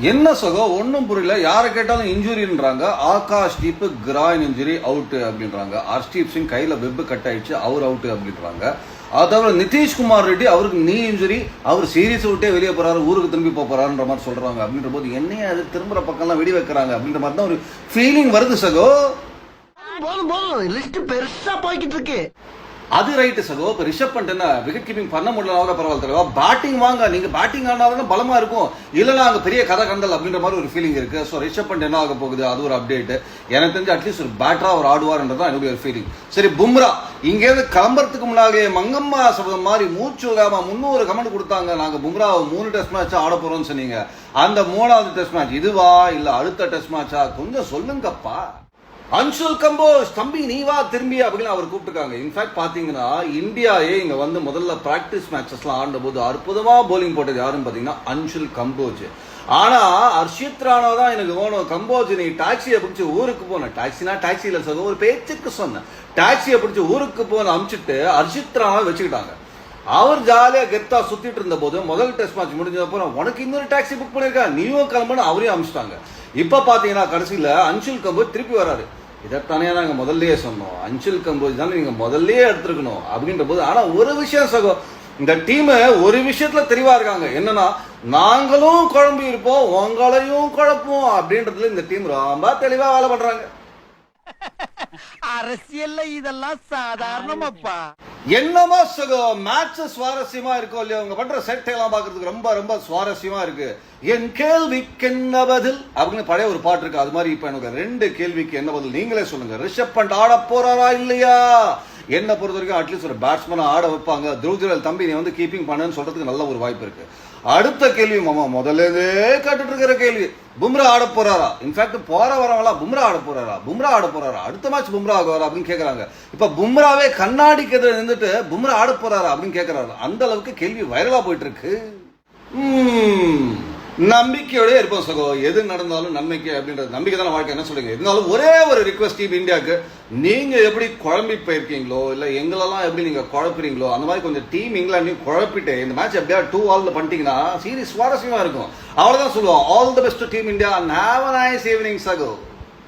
என்ன சகோ ஒன்றும் புரியல. யாரை கேட்டாலும் இன்ஜுரின்றாங்க. Akash Deep groin injury out அப்படின்றாங்க. ஹர்ஷ்தீப் சிங் கையில வெப் கட் ஆயிடுச்சு அவர் அவுட்டு அப்படின்றாங்க. அது தவிர நிதிஷ்குமார் ரெட்டி அவருக்கு நீ இன்ஜுரி அவர் சீரியஸ் விட்டே வெளியே போறாரு ஊருக்கு திரும்பி போறாருன்ற மாதிரி சொல்றாங்க. அப்படின்ற போது என்னைய அது திரும்புற பக்கம்லாம் வெடி வைக்கிறாங்க. அப்படின்ற மாதிரி தான் ஒரு ஃபீலிங் வருது சகோ. போதும் போதும். லிஸ்ட் பெருசா போய்கிட்டு இருக்கு. அது ரைட்டு சகோ. இப்போ ரிஷப் பண்ணிட்டு விக்கெட் கீப்பிங் பண்ண முடியலனால பரவாயில்ல தலைவா பேட்டிங் வாங்க. நீங்கள் பேட்டிங் ஆனாலும் பலமாக இருக்கும். இல்லைனா அங்கே பெரிய கதை கண்டல் அப்படின்ற மாதிரி ஒரு ஃபீலிங் இருக்குது ஸோ ரிஷப் பண்ணிட்டு என்ன ஆக போகுது? அது ஒரு அப்டேட் எனக்கு தெரிஞ்சு அட்லீஸ்ட் ஒரு பேட்டராக அவர் ஆடுவார்ன்றது தான் என்னுடைய ஒரு ஃபீலிங் சரி பும்ரா. இங்கேருந்து கிளம்புறதுக்கு முன்னாலே மங்கம்மா சபதம் மாதிரி மூச்சு விடாம முன்னூறு கமெண்ட் கொடுத்தாங்க. நாங்கள் பும்ரா மூணு டெஸ்ட் மேட்ச் ஆட போகிறோம்னு சொன்னீங்க. அந்த மூணாவது டெஸ்ட் மேட்ச் இதுவா? இல்லை அடுத்த டெஸ்ட் மேட்சா கொஞ்சம் சொல்லுங்கப்பா. அன்சுல் கம்போஸ் தம்பி நீ வா திரும்பி அப்படின்னு அவர் கூப்பிட்டுருக்காங்க. இன்ஃபேக்ட் பாத்தீங்கன்னா இந்தியாவே இங்க வந்து முதல்ல பிராக்டிஸ் மேட்சஸ்லாம் ஆடின போது அற்புதமா போலிங் போட்டது யாருன்னு பாத்தீங்கன்னா அன்சுல் கம்போஜ். ஆனா அர்ஷித் ராணா தான் எனக்கு வேணும். கம்போஜ் நீ டாக்ஸியை பிடிச்சி ஊருக்கு போன டாக்ஸினா டாக்ஸில சொல்ல ஒரு பேச்சுக்கு சொன்னேன். டாக்ஸியை பிடிச்சி ஊருக்கு போன அமிச்சிட்டு அர்ஷித் ராணா வச்சுக்கிட்டாங்க. அவர் ஜாலியா கெத்தா சுத்திட்டு இருந்த போது முதல் டெஸ்ட் மேட்ச் முடிஞ்ச அப்புறம் உனக்கு இன்னொரு டாக்ஸி புக் பண்ணிருக்கா நீயும் கிளம்புன்னு அவரையும் அமிச்சிட்டாங்க. இப்ப பாத்தீங்கன்னா கடைசியில அன்சுல் கம்போஜ் திருப்பி வராரு இதைத்தானே நாங்க முதல்லயே சொன்னோம். அன்சுல் கம்போஜ் தானே நீங்க முதல்லயே எடுத்துருக்கணும் அப்படின்ற போது ஆனா ஒரு விஷயம் சகோ இந்த டீம் ஒரு விஷயத்துல தெளிவா இருக்காங்க. என்னன்னா நாங்களும் குழம்பு இருப்போம் உங்களையும் குழப்போம் அப்படின்றதுல இந்த டீம் ரொம்ப தெளிவா வேலை பண்றாங்க. அரசியல்ல இதெல்லாம் சாதாரணமாப்பா. என்னமோ சுகம் மேட்ச் சுவாரஸ்யமா இருக்கோ இல்லையா அவங்க பண்ற செட்டை எல்லாம் பாக்குறதுக்கு ரொம்ப ரொம்ப சுவாரஸ்யமா இருக்கு. என் கேள்விக்கு என்ன பதில்? அப்படின்னு பழைய ஒரு பாட்டு இருக்கு. அது மாதிரி இப்ப எனக்கு ரெண்டு கேள்விக்கு என்ன பதில்? நீங்களே சொல்லுங்க. ரிஷப் பண்ட் ஆட போறாரா இல்லையா? என்னை பொறுத்த வரைக்கும் அட்லீஸ்ட் ஒரு பேட்ஸ்மேனை ஆட வைப்பாங்க. துருஜுவல் தம்பி நீ வந்து கீப்பிங் பண்ணுன்னு சொல்றதுக்கு நல்ல ஒரு வாய்ப்பு இருக்கு. அடுத்த கேள்வி மாமா முதல்ல கேட்டுட்டு இருக்கிற கேள்வி. பும்ரா ஆட போறாரா? இன்ஃபேக்ட் போற வரவங்களா பும்ரா ஆட போறாரா? பும்ரா ஆட போறாரா? அடுத்த மேட்ச் பும்ரா ஆகுவாரா அப்படின்னு கேக்குறாங்க. இப்ப பும்ராவே கண்ணாடிக்கு எதிர நின்றுட்டு பும்ரா ஆட போறாரா அப்படின்னு கேக்குறாரு. அந்த அளவுக்கு கேள்வி வைரலா போயிட்டு இருக்கு. ம், நம்பிக்கையோட இருப்போம் சகோ. எது நடந்தாலும் நம்பிக்கை அப்படின்றது நம்பிக்கை தான் வாழ்க்கை. என்ன சொல்லுங்க இருந்தாலும் ஒரே ஒரு ரிக்வஸ்ட் டீம் இந்தியாவுக்கு நீங்க எப்படி குழம்பி போயிருக்கீங்களோ இல்ல எங்களெல்லாம் எப்படி நீங்க குழப்புறீங்களோ அந்த மாதிரி கொஞ்சம் டீம் இங்கிலாண்டையும் குழப்பிட்டு இந்த மேட்ச் எப்படியா டூ ஆல்ல பண்ணிட்டீங்கன்னா சீரியஸ் சுவாரஸ்யமா இருக்கும். அவ்வளவுதான் சொல்லுவோம். All the best team India and have a nice evening சகோ.